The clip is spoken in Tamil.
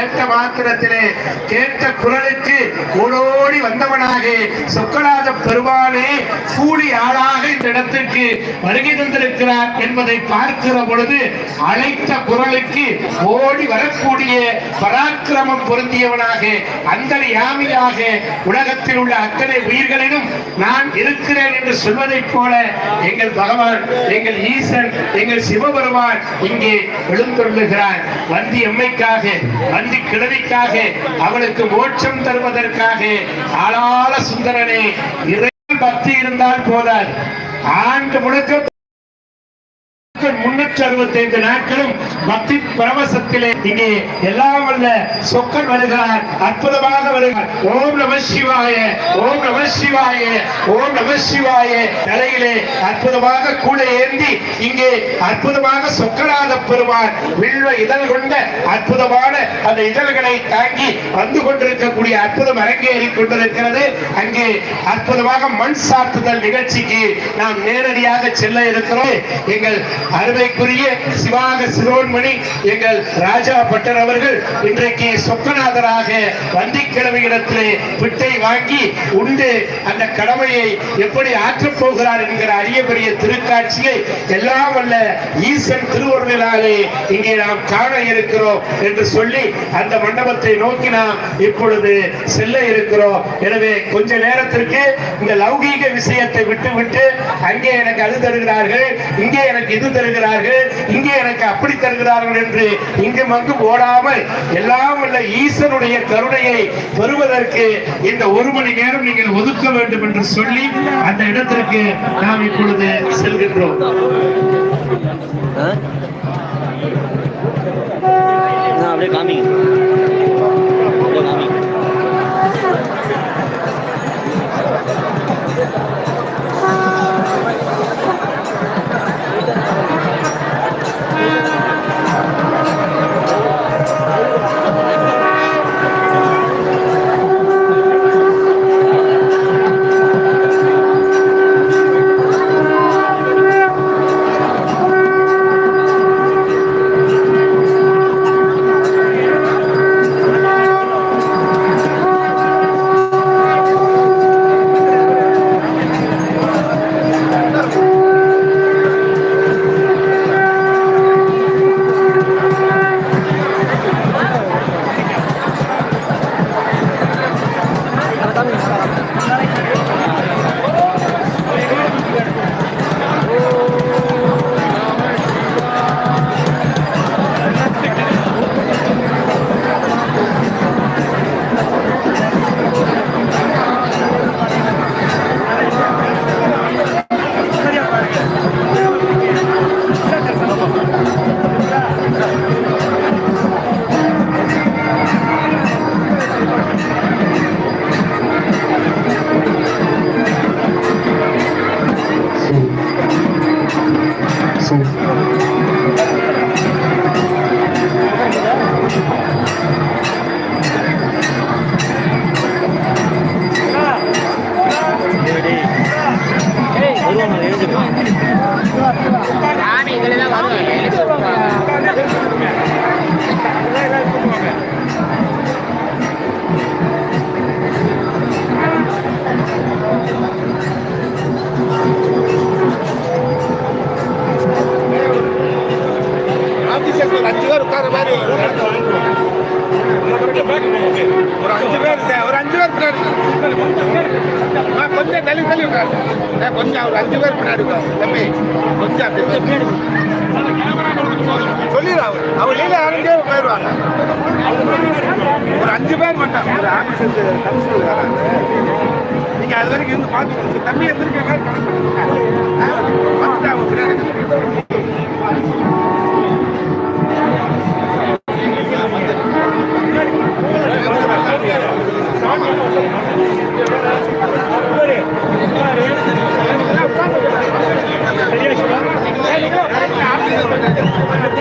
கேட்ட மாத்திரத்திலே கேட்ட குரலுக்கு ஓடோடி வந்தவனாக சொக்கநாத பெருமானே கூடி ஆளாக இந்த இடத்திற்கு வருகை தந்திருக்கிறார் என்பதை பார்க்கிற பொழுது அழைத்த குரலுக்கு ஓடி வரக்கூடிய பராக்கிரமம் பொருந்தியவனாக அந்தரியாமியாக உலகத்தில் உள்ள அத்தனை உயிர்களிலும் நான் இருக்கிறேன் என்று சொல்வதைப் போல எங்கள் பகவான் எங்கள் ஈசன் எங்கள் சிவபெருமான் இங்கே எழுந்தொள்ளுகிறார் வந்தி எம்மைக்காக வந்தி கிழவிக்காக அவளுக்கு மோட்சம் தருவதற்காக ஆளாள சுந்தரனே இறை பக்தி இருந்தால் போதாது. ஆண்டு முழுக்க முன்னூற்றி அறுபத்தி ஐந்து நாட்களும் பக்தி பரவசத்திலே இங்கே எல்லாம் வல்ல சொக்கன் வருகிறார் அற்புதமாக வருகிறார். ஓம் நம சிவாய ஓம் நம சிவாய ஓம் நம சிவாய. தலையிலே அற்புதமாக கூட ஏந்தி இங்கே அற்புதமாக சொக்கநாத பெருமான் வில்வ இதழ் கொண்ட அற்புதமான அந்த இதழ்களை தாங்கி வந்து கொண்டிருக்கக்கூடிய அற்புதம் அரங்கேறி கொண்டிருக்கிறது. அங்கே அற்புதமாக மண் சாத்துதல் நிகழ்ச்சிக்கு நாம் நேரடியாக செல்ல இருக்கிறோம். எங்கள் அருமைக்குரிய சிவாக சிரோன்மணி எங்கள் ராஜா பட்டர் அவர்கள் இன்றைக்கு சொக்கநாதராக வந்திக்கிழமை இடத்திலே பிட்டை வாங்கி உண்டு அந்த கடமையை எப்படி ஆற்றப் போகிறார் என்கிற அரிய பெரிய திருக்காட்சியை எல்லாம் வல்ல ஈசன் திருவருளாலே இங்கே நாம் காண இருக்கிறோம் என்று சொல்லி அந்த மண்டபத்தை நோக்கி நாம் இப்பொழுது செல்ல இருக்கிறோம். எனவே கொஞ்ச நேரத்திற்கு இந்த லௌகீக விஷயத்தை விட்டுவிட்டு அங்கே எனக்கு அது தருகிறார்கள் இங்கே எனக்கு இது தருகிறார்கள். இங்கே எனக்கு அப்படி தருகிறார்கள் என்று இங்கும் அங்கும் ஓடாமல் எல்லாம் உள்ள ஈசனுடைய கருணையை பெறுவதற்கு இந்த ஒரு மணி நேரம் நீங்கள் ஒதுக்க வேண்டும் என்று சொல்லி அந்த இடத்திற்கு நாம் இப்பொழுது செல்கின்றோம். அப்படியே காமிங்க மாதிரி ஒரு அஞ்சு பேர் ஒரு அஞ்சு பேர் பின்னாடி கொஞ்சம் தள்ளி தள்ளி உட்காரு கொஞ்சம் ஒரு அஞ்சு பேர் பின்னாடி உட்காரு. தம்பி கொஞ்சம் அப்படி பின்னாடி சொல்லிடு அவர் அவர் லீல ஆரஞ்சே போயிடுவாங்க. ஒரு அஞ்சு பேர் மட்டும். ஒரு ஆபீசர் கமிஷனர் வராங்க. நீங்கள் அது வரைக்கும் இருந்து பார்த்து தம்பி எந்திருக்காங்க あっ!